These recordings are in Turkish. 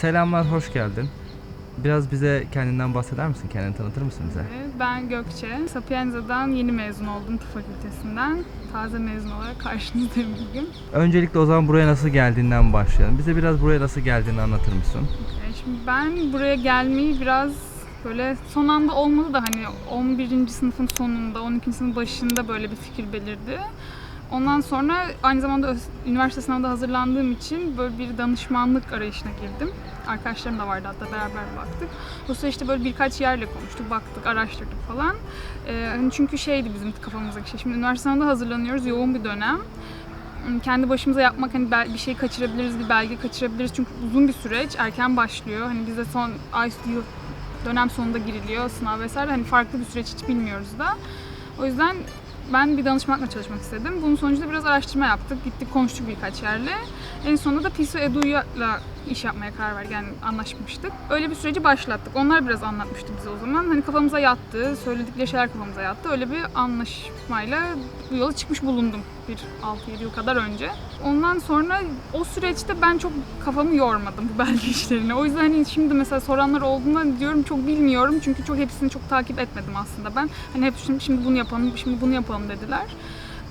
Selamlar, hoş geldin. Biraz bize kendinden bahseder misin? Kendini tanıtır mısın bize? Ben Gökçe. Sapienza'dan yeni mezun oldum tıp fakültesinden. Taze mezun olarak karşınızdayım bugün. Öncelikle o zaman buraya nasıl geldiğinden başlayalım. Bize biraz buraya nasıl geldiğini anlatır mısın? Ee, Şimdi ben buraya gelmeyi biraz böyle son anda olmadı da hani 11. sınıfın sonunda, 12. sınıfın başında böyle bir fikir belirdi. Ondan sonra aynı zamanda üniversite sınavında hazırlandığım için böyle bir danışmanlık arayışına girdim. Arkadaşlarım da vardı hatta beraber baktık. O süreçte böyle birkaç yerle konuştuk, baktık, araştırdık falan. Ee, hani çünkü şeydi bizim kafamızdaki şey. Şimdi üniversite sınavında hazırlanıyoruz, yoğun bir dönem. Hmm, Kendi başımıza yapmak hani bir şey kaçırabiliriz, bir belge kaçırabiliriz. Çünkü uzun bir süreç, erken başlıyor. Hani bize son ay dönem sonunda giriliyor, sınav vesaire. Hani farklı bir süreç hiç bilmiyoruz da. O yüzden ben bir danışmanla çalışmak istedim. Bunun sonucunda biraz araştırma yaptık. Gittik konuştuk birkaç yerle. En sonunda da PISO Edu'yla iş yapmaya karar verdik. Yani anlaşmıştık. Öyle bir süreci başlattık. Onlar biraz anlatmıştı bize o zaman. Hani kafamıza yattı. Söyledikleri şeyler kafamıza yattı. Öyle bir anlaşmayla bu yola çıkmış bulundum. Bir 6-7 yıl kadar önce. Ondan sonra o süreçte ben çok kafamı yormadım bu belge işlerine. O yüzden hani şimdi mesela soranlar olduğunda diyorum çok bilmiyorum. Çünkü çok hepsini çok takip etmedim aslında ben. Hani hep şimdi, şimdi bunu yapalım, şimdi bunu yapalım dediler.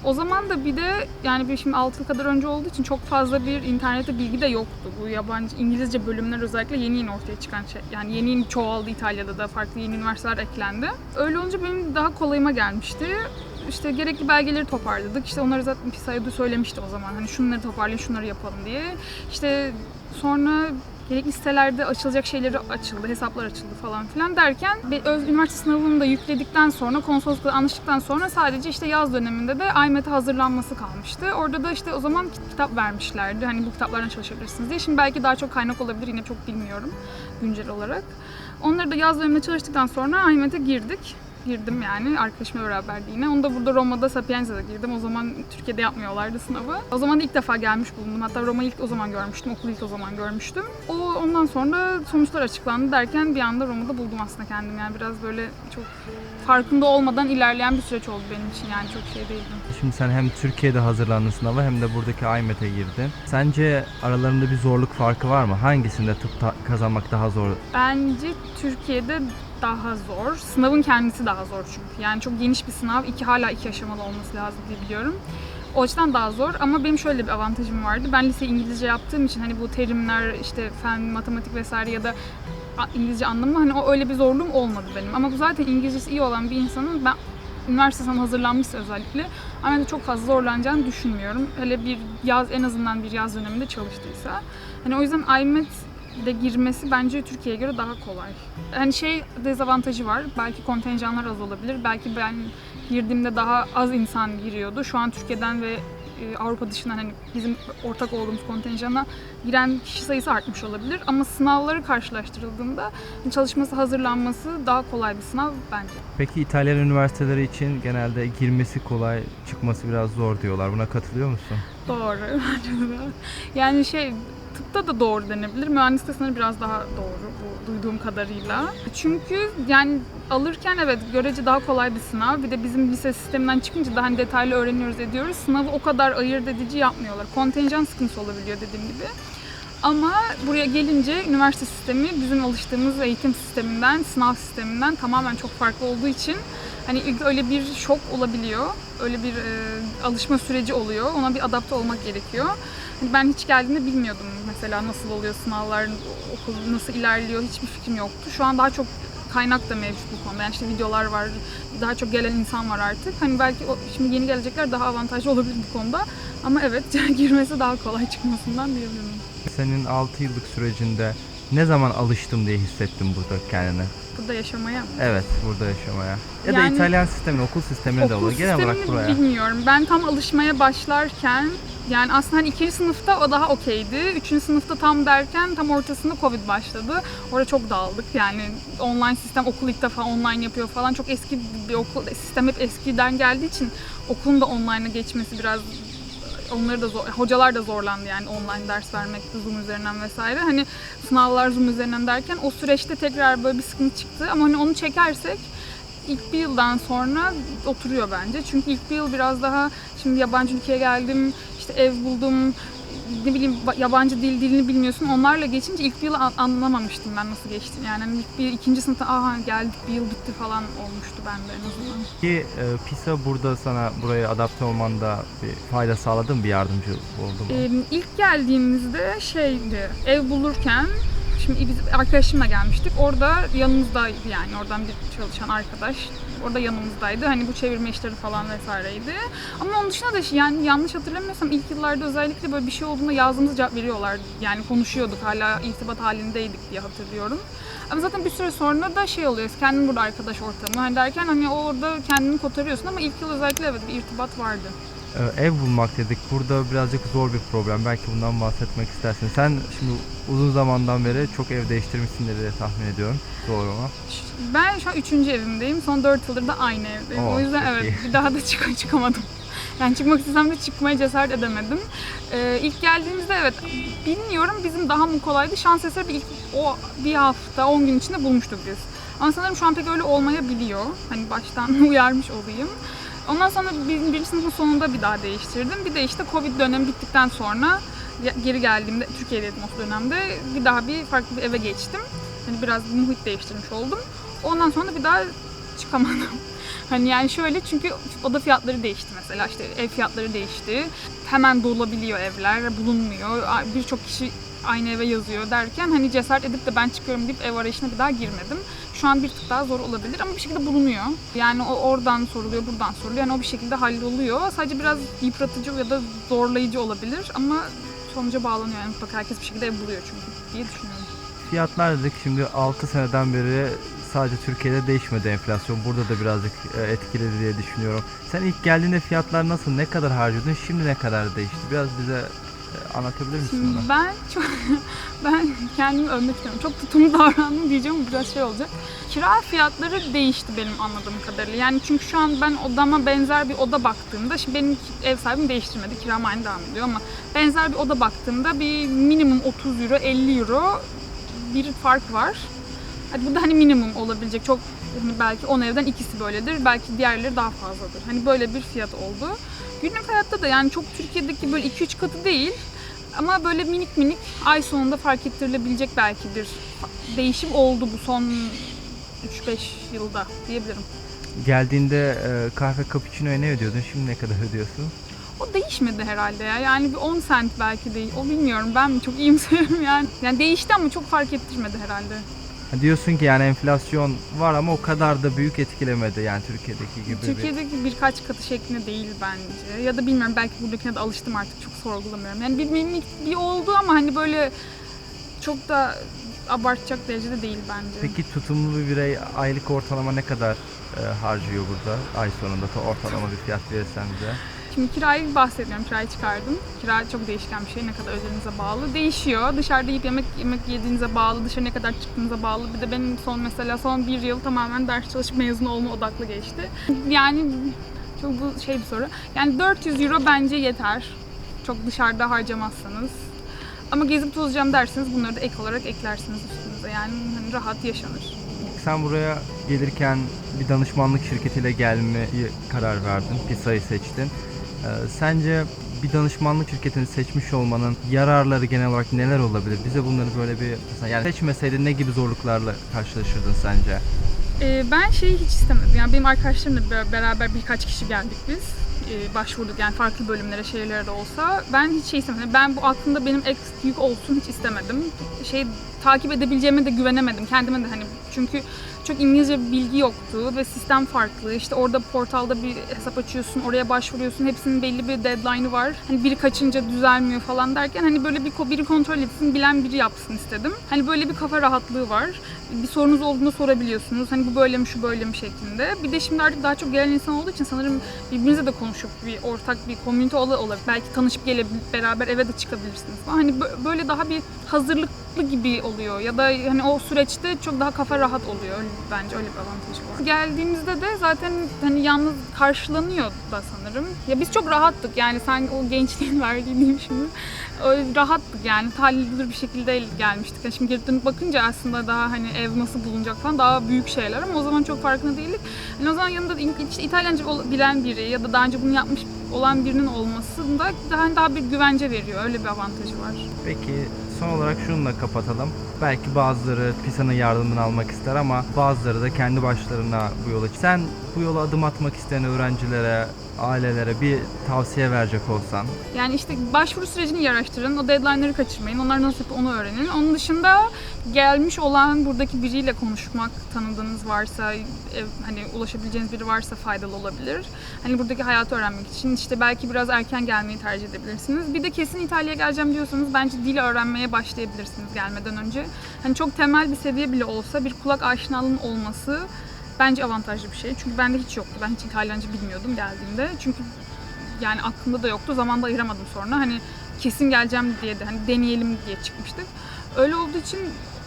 O zaman da bir de yani bir şimdi 6 yıl kadar önce olduğu için çok fazla bir internette bilgi de yoktu. Bu yabancı İngilizce bölümler özellikle yeni yeni ortaya çıkan şey. Yani yeni yeni çoğaldı İtalya'da da farklı yeni üniversiteler eklendi. Öyle olunca benim daha kolayıma gelmişti. İşte gerekli belgeleri toparladık. İşte onları zaten PISA'ya söylemişti o zaman. Hani şunları toparlayın, şunları yapalım diye. İşte sonra gerekli sitelerde açılacak şeyleri açıldı, hesaplar açıldı falan filan derken öz üniversite sınavını da yükledikten sonra konsoloslukla anlaştıktan sonra sadece işte yaz döneminde de IMET'e hazırlanması kalmıştı. Orada da işte o zaman kitap vermişlerdi. Hani bu kitaplardan çalışabilirsiniz diye. Şimdi belki daha çok kaynak olabilir yine çok bilmiyorum güncel olarak. Onları da yaz döneminde çalıştıktan sonra IMET'e girdik girdim yani arkadaşımla beraberdi yine. Onu da burada Roma'da Sapienza'da girdim. O zaman Türkiye'de yapmıyorlardı sınavı. O zaman da ilk defa gelmiş bulundum. Hatta Roma'yı ilk o zaman görmüştüm. Okulu ilk o zaman görmüştüm. O ondan sonra sonuçlar açıklandı derken bir anda Roma'da buldum aslında kendimi. Yani biraz böyle çok farkında olmadan ilerleyen bir süreç oldu benim için yani çok şey değildim. Şimdi sen hem Türkiye'de hazırlandın sınava hem de buradaki IMET'e girdin. Sence aralarında bir zorluk farkı var mı? Hangisinde tıp kazanmak daha zor? Bence Türkiye'de daha zor. Sınavın kendisi daha zor çünkü. Yani çok geniş bir sınav. iki hala iki aşamalı olması lazım diye biliyorum. O açıdan daha zor ama benim şöyle bir avantajım vardı. Ben lise İngilizce yaptığım için hani bu terimler işte fen, matematik vesaire ya da İngilizce anlamı hani o öyle bir zorluğum olmadı benim. Ama bu zaten İngilizcesi iyi olan bir insanın ben üniversite sınavına hazırlanmışsa özellikle ama çok fazla zorlanacağını düşünmüyorum. Hele bir yaz en azından bir yaz döneminde çalıştıysa. Hani o yüzden IMET de girmesi bence Türkiye'ye göre daha kolay. Hani şey dezavantajı var. Belki kontenjanlar az olabilir. Belki ben girdiğimde daha az insan giriyordu. Şu an Türkiye'den ve e, Avrupa dışından hani bizim ortak olduğumuz kontenjana giren kişi sayısı artmış olabilir. Ama sınavları karşılaştırıldığında çalışması, hazırlanması daha kolay bir sınav bence. Peki İtalyan üniversiteleri için genelde girmesi kolay, çıkması biraz zor diyorlar. Buna katılıyor musun? Doğru. yani şey tıpta da doğru denebilir. Mühendislik sınavı biraz daha doğru bu duyduğum kadarıyla. Çünkü yani alırken evet görece daha kolay bir sınav. Bir de bizim lise sisteminden çıkınca daha hani detaylı öğreniyoruz ediyoruz. Sınavı o kadar ayırt edici yapmıyorlar. Kontenjan sıkıntısı olabiliyor dediğim gibi. Ama buraya gelince üniversite sistemi bizim alıştığımız eğitim sisteminden, sınav sisteminden tamamen çok farklı olduğu için hani ilk öyle bir şok olabiliyor. Öyle bir e, alışma süreci oluyor. Ona bir adapte olmak gerekiyor. Hani ben hiç geldiğimde bilmiyordum mesela nasıl oluyor sınavlar, okul nasıl ilerliyor hiçbir fikrim yoktu. Şu an daha çok kaynak da mevcut bu konuda. Yani işte videolar var, daha çok gelen insan var artık. Hani belki o, şimdi yeni gelecekler daha avantajlı olabilir bu konuda. Ama evet girmesi daha kolay çıkmasından diyebilirim. Senin 6 yıllık sürecinde ne zaman alıştım diye hissettim burada kendini? Burada yaşamaya mı? Evet, burada yaşamaya. Ya da Yani- İtalyan sistemine, okul sistemine de Okul olur. Genel olarak sistemini buraya. bilmiyorum. Ben tam alışmaya başlarken yani aslında hani ikinci sınıfta o daha okeydi. Üçüncü sınıfta tam derken tam ortasında Covid başladı. Orada çok dağıldık. Yani online sistem okul ilk defa online yapıyor falan. Çok eski bir okul sistem hep eskiden geldiği için okulun da online'a geçmesi biraz onları da zor, hocalar da zorlandı yani online ders vermekte Zoom üzerinden vesaire. Hani sınavlar Zoom üzerinden derken o süreçte tekrar böyle bir sıkıntı çıktı. Ama hani onu çekersek ilk bir yıldan sonra oturuyor bence. Çünkü ilk bir yıl biraz daha şimdi yabancı ülkeye geldim, işte ev buldum, ne bileyim ba- yabancı dil dilini bilmiyorsun. Onlarla geçince ilk bir yıl an- anlamamıştım ben nasıl geçtiğini. Yani hani ilk bir ikinci sınıfta aha geldik bir yıl bitti falan olmuştu bende en azından. Ki e, PISA burada sana buraya adapte olmanda bir fayda sağladı mı, bir yardımcı oldu mu? Ee, ilk geldiğimizde şeydi, ev bulurken Şimdi biz arkadaşımla gelmiştik. Orada yanımızdaydı yani oradan bir çalışan arkadaş. Orada yanımızdaydı. Hani bu çevirme işleri falan vesaireydi. Ama onun dışında da şey- yani yanlış hatırlamıyorsam ilk yıllarda özellikle böyle bir şey olduğunda yazdığımız cevap veriyorlar. Yani konuşuyorduk hala irtibat halindeydik diye hatırlıyorum. Ama zaten bir süre sonra da şey oluyor. Kendin burada arkadaş ortamı. Hani derken hani orada kendini kotarıyorsun ama ilk yıl özellikle evet bir irtibat vardı. Ee, ev bulmak dedik. Burada birazcık zor bir problem. Belki bundan bahsetmek istersin. Sen şimdi uzun zamandan beri çok ev değiştirmişsindir diye tahmin ediyorum. Doğru mu? Ben şu an üçüncü evimdeyim. Son 4 yıldır da aynı evdeyim. Oo, o yüzden evet iyi. bir daha da çık çıkamadım. Yani çıkmak istesem de çıkmaya cesaret edemedim. Ee, ilk geldiğimizde evet bilmiyorum bizim daha mı kolaydı. Şans eseri bir ilk o bir hafta 10 gün içinde bulmuştuk biz. Ama sanırım şu an pek öyle olmayabiliyor. Hani baştan uyarmış olayım. Ondan sonra bir, bir sınıfın sonunda bir daha değiştirdim. Bir de işte Covid dönemi bittikten sonra geri geldiğimde, Türkiye'deydim o dönemde bir daha bir farklı bir eve geçtim. Hani biraz bir muhit değiştirmiş oldum. Ondan sonra bir daha çıkamadım. Hani yani şöyle çünkü oda fiyatları değişti mesela işte ev fiyatları değişti. Hemen dolabiliyor evler, bulunmuyor. Birçok kişi aynı eve yazıyor derken hani cesaret edip de ben çıkıyorum deyip ev arayışına bir daha girmedim. Şu an bir tık daha zor olabilir ama bir şekilde bulunuyor. Yani o oradan soruluyor, buradan soruluyor. Yani o bir şekilde halloluyor. Sadece biraz yıpratıcı ya da zorlayıcı olabilir ama sonuca bağlanıyor. Yani mutlaka herkes bir şekilde ev buluyor çünkü diye düşünüyorum. Fiyatlar dedik. Şimdi 6 seneden beri sadece Türkiye'de değişmedi enflasyon. Burada da birazcık e, etkiledi diye düşünüyorum. Sen ilk geldiğinde fiyatlar nasıl, ne kadar harcıyordun, şimdi ne kadar değişti? Biraz bize anlatabilir misin Şimdi bunu? ben çok ben kendimi övmek istiyorum. Çok tutumlu davrandım diyeceğim biraz şey olacak. Kira fiyatları değişti benim anladığım kadarıyla. Yani çünkü şu an ben odama benzer bir oda baktığımda, şimdi benim ev sahibim değiştirmedi, kiram aynı devam ediyor ama benzer bir oda baktığımda bir minimum 30 euro, 50 euro bir fark var. Hadi bu da hani minimum olabilecek çok hani belki 10 evden ikisi böyledir. Belki diğerleri daha fazladır. Hani böyle bir fiyat oldu. Günlük hayatta da yani çok Türkiye'deki böyle 2-3 katı değil. Ama böyle minik minik ay sonunda fark ettirilebilecek belki bir değişim oldu bu son 3-5 yılda diyebilirim. Geldiğinde e, kahve cappuccino'ya ne ödüyordun? Şimdi ne kadar ödüyorsun? O değişmedi herhalde ya. Yani bir 10 sent belki değil. O bilmiyorum. Ben mi çok iyimserim yani. Yani değişti ama çok fark ettirmedi herhalde. Diyorsun ki yani enflasyon var ama o kadar da büyük etkilemedi yani Türkiye'deki gibi. bir- Türkiye'deki birkaç katı şeklinde değil bence. Ya da bilmiyorum belki buradakine de alıştım artık çok sorgulamıyorum. Yani bir, bir, bir oldu ama hani böyle çok da abartacak derecede değil bence. Peki tutumlu bir birey aylık ortalama ne kadar e, harcıyor burada? Ay sonunda da ortalama bir fiyat verirsen bize. Şimdi kirayı bahsetmiyorum. Kirayı çıkardım. Kira çok değişken bir şey. Ne kadar ödediğinize bağlı. Değişiyor. Dışarıda yiyip yemek yemek yediğinize bağlı. Dışarı ne kadar çıktığınıza bağlı. Bir de benim son mesela son bir yıl tamamen ders çalışıp mezun olma odaklı geçti. Yani çok bu şey bir soru. Yani 400 euro bence yeter. Çok dışarıda harcamazsanız. Ama gezip tozacağım derseniz bunları da ek olarak eklersiniz üstünüze. Yani hani rahat yaşanır. Sen buraya gelirken bir danışmanlık şirketiyle gelmeye karar verdin. PISA'yı seçtin. Ee, sence bir danışmanlık şirketini seçmiş olmanın yararları genel olarak neler olabilir? Bize bunları böyle bir mesela yani seçmeseydin ne gibi zorluklarla karşılaşırdın sence? Ee, ben şeyi hiç istemedim. Yani benim arkadaşlarımla be- beraber birkaç kişi geldik biz. Ee, başvurduk yani farklı bölümlere, şehirlere de olsa. Ben hiç şey istemedim. Ben bu aklımda benim ek yük olsun hiç istemedim. Şey takip edebileceğime de güvenemedim. Kendime de hani çünkü çok İngilizce bir bilgi yoktu ve sistem farklı. İşte orada portalda bir hesap açıyorsun, oraya başvuruyorsun. Hepsinin belli bir deadline'ı var. Hani biri kaçınca düzelmiyor falan derken hani böyle bir biri kontrol etsin, bilen biri yapsın istedim. Hani böyle bir kafa rahatlığı var. Bir sorunuz olduğunda sorabiliyorsunuz. Hani bu böyle mi, şu böyle mi şeklinde. Bir de şimdi artık daha çok gelen insan olduğu için sanırım birbirinizle de konuşup bir ortak bir komünite ola olabilir. Belki tanışıp gelebilir, beraber eve de çıkabilirsiniz. Hani bö- böyle daha bir hazırlıklı gibi oluyor. Ya da hani o süreçte çok daha kafa rahat oluyor. Öyle- Bence öyle bir avantajı var. Geldiğimizde de zaten hani yalnız karşılanıyor da sanırım. Ya biz çok rahattık yani sanki o gençliğin verdiği diyeyim şimdi. Öyle rahattık yani tahayyülür bir şekilde gelmiştik. Yani şimdi geri dönüp bakınca aslında daha hani ev nasıl bulunacak falan daha büyük şeyler ama o zaman çok farkında değildik. Yani o zaman yanında işte İtalyanca bilen biri ya da daha önce bunu yapmış olan birinin olmasında daha daha bir güvence veriyor. Öyle bir avantajı var. Peki son olarak şununla kapatalım. Belki bazıları PISA'nın yardımını almak ister ama bazıları da kendi başlarına bu yola Sen bu yola adım atmak isteyen öğrencilere, ailelere bir tavsiye verecek olsan Yani işte başvuru sürecini araştırın. O deadline'ları kaçırmayın. Onlar nasıl onu öğrenin. Onun dışında gelmiş olan buradaki biriyle konuşmak tanıdığınız varsa, e, hani ulaşabileceğiniz biri varsa faydalı olabilir. Hani buradaki hayatı öğrenmek için işte belki biraz erken gelmeyi tercih edebilirsiniz. Bir de kesin İtalya'ya geleceğim diyorsanız bence dil öğrenmeye başlayabilirsiniz gelmeden önce. Hani çok temel bir seviye bile olsa bir kulak aşinalığının olması bence avantajlı bir şey. Çünkü bende hiç yoktu. Ben hiç İtalyanca bilmiyordum geldiğimde. Çünkü yani aklımda da yoktu. Zamanda ayıramadım sonra. Hani kesin geleceğim diye de hani deneyelim diye çıkmıştık. Öyle olduğu için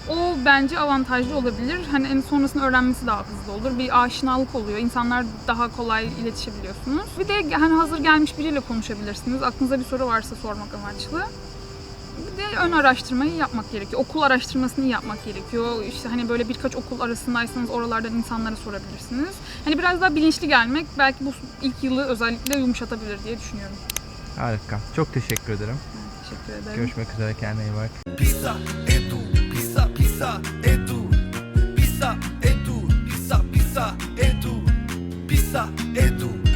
o bence avantajlı olabilir. Hani en sonrasında öğrenmesi daha hızlı olur. Bir aşinalık oluyor. İnsanlar daha kolay iletişebiliyorsunuz. Bir de hani hazır gelmiş biriyle konuşabilirsiniz. Aklınıza bir soru varsa sormak amaçlı. Bir de ön araştırmayı yapmak gerekiyor. Okul araştırmasını yapmak gerekiyor. İşte hani böyle birkaç okul arasındaysanız oralardan insanlara sorabilirsiniz. Hani biraz daha bilinçli gelmek belki bu ilk yılı özellikle yumuşatabilir diye düşünüyorum. harika. Çok teşekkür ederim. Teşekkür ederim. Görüşmek üzere kendine iyi bak. Edu, ça et tout pissa et tout pissa pissa et tout pissa et tout